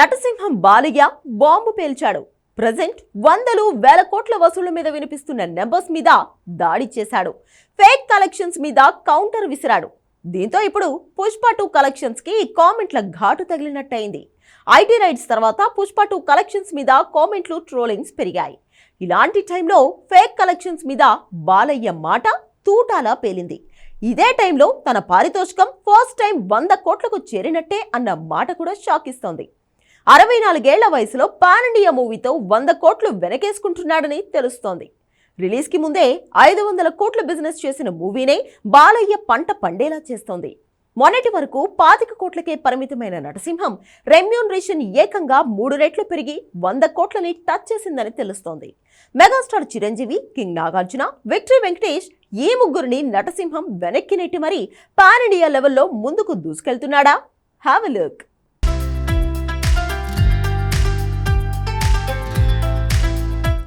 నటసింహం Balayya bomb పేల్చాడు. Present వందలు వేల కోట్ల వసూళ్ళ మీద వినిపిస్తున్న నెంబర్స్ మీద దాడి చేశాడు. ఫేక్ కలెక్షన్స్ మీద కౌంటర్ విసిరాడు. దీంతో ఇప్పుడు పుష్ప టూ కలెక్షన్స్కి కామెంట్ల ఘాటు తగిలినట్టయింది. ఐటీ రైట్స్ తర్వాత పుష్ప టూ కలెక్షన్స్ మీద కామెంట్లు ట్రోలింగ్స్ పెరిగాయి. ఇలాంటి టైంలో ఫేక్ కలెక్షన్స్ మీద బాలయ్య మాట తూటాలా పేలింది. ఇదే టైంలో తన పారితోషికం ఫస్ట్ టైం వంద కోట్లకు చేరినట్టే అన్న మాట కూడా షాక్ ఇస్తోంది అరవై నాలుగేళ్ళ వయసులో పాన్ ఇండియా మూవీతో వంద కోట్లు వెనకేసుకుంటున్నాడని తెలుస్తోంది. రిలీజ్కి ముందే ఐదు వందల కోట్ల బిజినెస్ చేసిన మూవీనే బాలయ్య పంట పండేలా చేస్తోంది. మొన్నటి వరకు పాతిక కోట్లకే పరిమితమైన నటసింహం రెమ్యూనరేషన్ ఏకంగా మూడు రెట్లు పెరిగి వంద కోట్లని టచ్ చేసిందని తెలుస్తోంది. Megastar Chiranjeevi king Nagarjuna victory Venkatesh ఈ ముగ్గురిని నటసింహం వెనక్కి నెట్టి మరీ పాన్ ఇండియా లెవెల్లో ముందుకు దూసుకెళ్తున్నాడా? హ్యావ్ ఎ లుక్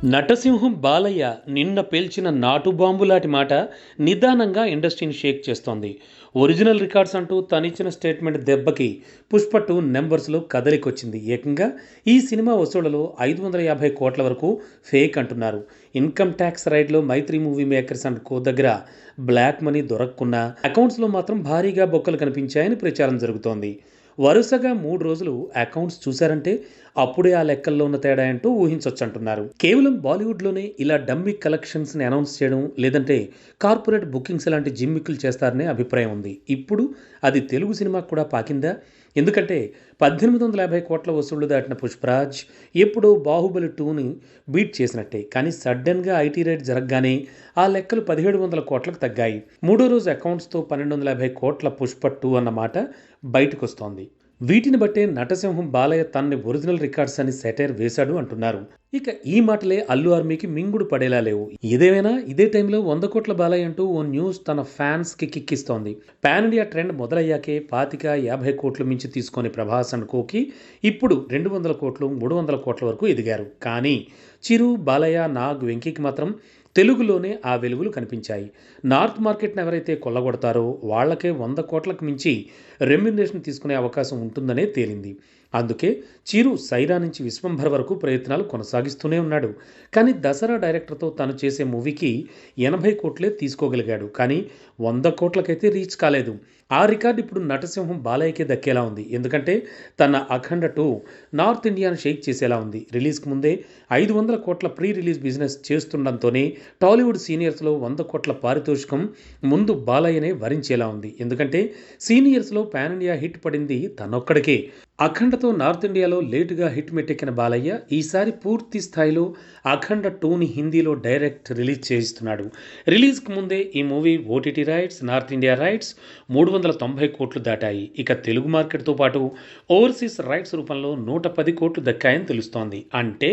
నటసింహం బాలయ్య నిన్న పేల్చిన నాటు బాంబు లాంటి మాట నిదానంగా ఇండస్ట్రీని షేక్ చేస్తోంది. ఒరిజినల్ రికార్డ్స్ అంటూ తనిచ్చిన స్టేట్మెంట్ దెబ్బకి పుష్ప టూ నెంబర్స్లో కదలికొచ్చింది. ఏకంగా ఈ సినిమా వసూళ్ళలో ఐదు వందల యాభై కోట్ల వరకు ఫేక్ అంటున్నారు. Income tax రైడ్లో Mythri movie makers and co దగ్గర బ్లాక్ మనీ దొరకకున్నా అకౌంట్స్లో మాత్రం భారీగా బొక్కలు కనిపించాయని ప్రచారం జరుగుతోంది. వరుసగా మూడు రోజులు అకౌంట్స్ చూశారంటే అప్పుడే ఆ లెక్కల్లో ఉన్న తేడా అంటూ ఊహించొచ్చంటున్నారు. కేవలం బాలీవుడ్లోనే ఇలా డమ్మీ కలెక్షన్స్ని అనౌన్స్ చేయడం లేదంటే కార్పొరేట్ బుకింగ్స్ లాంటి జిమ్మిక్కులు చేస్తారనే అభిప్రాయం ఉంది. ఇప్పుడు అది తెలుగు సినిమాకు కూడా పాకిందా? ఎందుకంటే పద్దెనిమిది వందల యాభై కోట్ల వసూళ్ళు దాటిన పుష్పరాజ్ ఎప్పుడో బాహుబలి టూని బీట్ చేసినట్టే. కానీ సడన్గా ఐటీ రేట్ జరగగానే ఆ లెక్కలు పదిహేడు వందల కోట్లకు తగ్గాయి. మూడో రోజు అకౌంట్స్తో పన్నెండు వందల యాభై కోట్ల పుష్ప టూ అన్నమాట బయటకు వస్తోంది వీటిని బట్టే నటసింహం బాలయ్య తనని ఒరిజినల్ రికార్డ్స్ అని సెటైర్ వేశాడు అంటున్నారు. ఇక ఈ మాటలే అల్లు ఆర్మీకి మింగుడు పడేలా లేవు. ఇదేమైనా? ఇదే టైంలో వంద కోట్ల బాలయ్య అంటూ ఓ న్యూస్ తన ఫ్యాన్స్కి కిక్కిస్తోంది. పాన్ ఇండియా ట్రెండ్ మొదలయ్యాకే పాతిక యాభై కోట్లు మించి తీసుకొని ప్రభాస్ అండ్ కోకి ఇప్పుడు రెండు వందల కోట్లు మూడు వందల కోట్ల వరకు ఎదిగారు. కానీ చిరు బాలయ్య నాగ్ వెంకీకి మాత్రం తెలుగులోనే ఆ వెలుగులు కనిపించాయి. నార్త్ మార్కెట్ని ఎవరైతే కొల్లగొడతారో వాళ్ళకే వంద కోట్లకు మించి రెమ్యునరేషన్ తీసుకునే అవకాశం ఉంటుందనే తేలింది. అందుకే చిరు సైరా నుంచి విశ్వంభర్ వరకు ప్రయత్నాలు కొనసాగిస్తూనే ఉన్నాడు. కానీ దసరా డైరెక్టర్తో తను చేసే మూవీకి ఎనభై కోట్లే తీసుకోగలిగాడు. కానీ వంద కోట్లకైతే రీచ్ కాలేదు. ఆ రికార్డు ఇప్పుడు నటసింహం బాలయ్యకే దక్కేలా ఉంది. ఎందుకంటే తన అఖండ టూ నార్త్ ఇండియాను షేక్ చేసేలా ఉంది. రిలీజ్కి ముందే ఐదు వందల కోట్ల ప్రీ రిలీజ్ బిజినెస్ చేస్తుండటంతోనే టాలీవుడ్ సీనియర్స్లో వంద కోట్ల పారితోషికం ముందు బాలయ్యనే వరించేలా ఉంది. ఎందుకంటే సీనియర్స్లో పాన్ ఇండియా హిట్ పడింది తనొక్కడికే. అఖండతో నార్త్ ఇండియాలో లేటుగా హిట్ మెట్టెక్కిన బాలయ్య ఈసారి పూర్తి స్థాయిలో అఖండ టూని హిందీలో డైరెక్ట్ రిలీజ్ చేయిస్తున్నాడు. రిలీజ్కి ముందే ఈ movie OTT rights north India rights మూడు వందల తొంభై కోట్లు దాటాయి. ఇక తెలుగు మార్కెట్తో పాటు ఓవర్సీస్ రైట్స్ రూపంలో నూట పది కోట్లు దక్కాయని తెలుస్తోంది. అంటే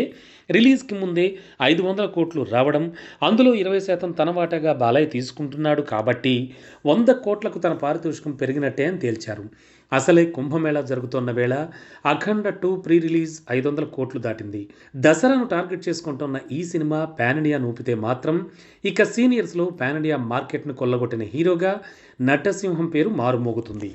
రిలీజ్కి ముందే ఐదు వందల కోట్లు రావడం అందులో ఇరవై శాతం తన వాటాగా బాలయ్య తీసుకుంటున్నాడు కాబట్టి వంద కోట్లకు తన పారితోషికం పెరిగినట్టే అని తేల్చారు. అసలే కుంభమేళా జరుగుతున్న వేళ అఖండ టూ ప్రీ రిలీజ్ ఐదు వందల కోట్లు దాటింది. దసరాను టార్గెట్ చేసుకుంటున్న ఈ సినిమా పాన్ ఇండియా నూపితే మాత్రం ఇక సీనియర్స్లో పాన్ ఇండియా మార్కెట్ను కొల్లగొట్టిన హీరోగా నటసింహం పేరు మారుమోగుతుంది.